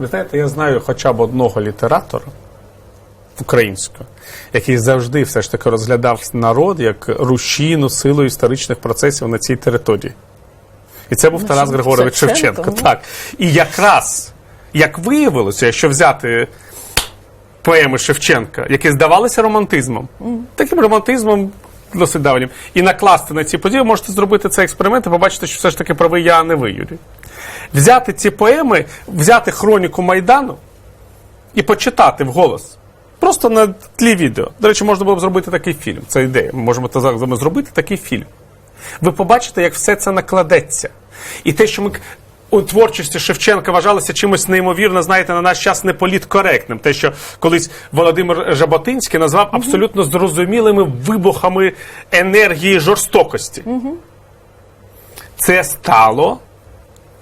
Ви знаєте, я знаю хоча б одного літератора українського, який завжди все ж таки розглядав народ як рушійну силу історичних процесів на цій території. І це був Ну, Тарас Григорович Шевченко, Шевченко. Так. І якраз, як виявилося, якщо взяти поеми Шевченка, які здавалися романтизмом, таким романтизмом досить давнім, і накласти на ці події, можете зробити цей експеримент і побачити, що все ж таки правий я, а не ви, Юрій. Взяти ці поеми, взяти хроніку Майдану і почитати вголос. Просто на тлі відео. До речі, можна було б зробити такий фільм. Це ідея. Ми можемо зараз зробити такий фільм. Ви побачите, як все це накладеться. І те, що ми у творчості Шевченка вважалося чимось неймовірно, знаєте, на наш час не політкоректним. Те, що колись Володимир Жаботинський назвав абсолютно зрозумілими вибухами енергії жорстокості. Це стало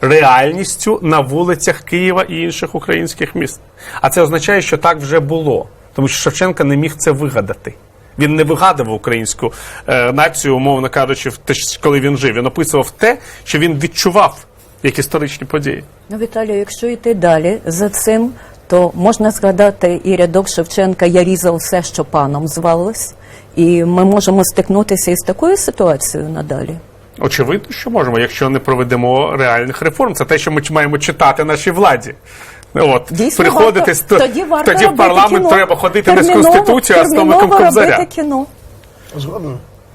реальністю на вулицях Києва і інших українських міст. А це означає, що так вже було. Тому що Шевченка не міг це вигадати. Він не вигадував українську е, націю, умовно кажучи, коли він жив. Він описував те, що він відчував як історичні події. Ну, Віталію, якщо йти далі за цим, то можна згадати і рядок Шевченка Я різав все, що паном звалось. І ми можемо стикнутися із такою ситуацією надалі. Очевидно, що можемо, якщо не проведемо реальних реформ. Це те, що ми маємо читати нашій владі. От Дійсно, приходити варто, з тоді, варто тоді в парламент кіно. треба ходити не з Терміново- конституцією, а з томиком терміново Кобзаря. кіно. Згодом.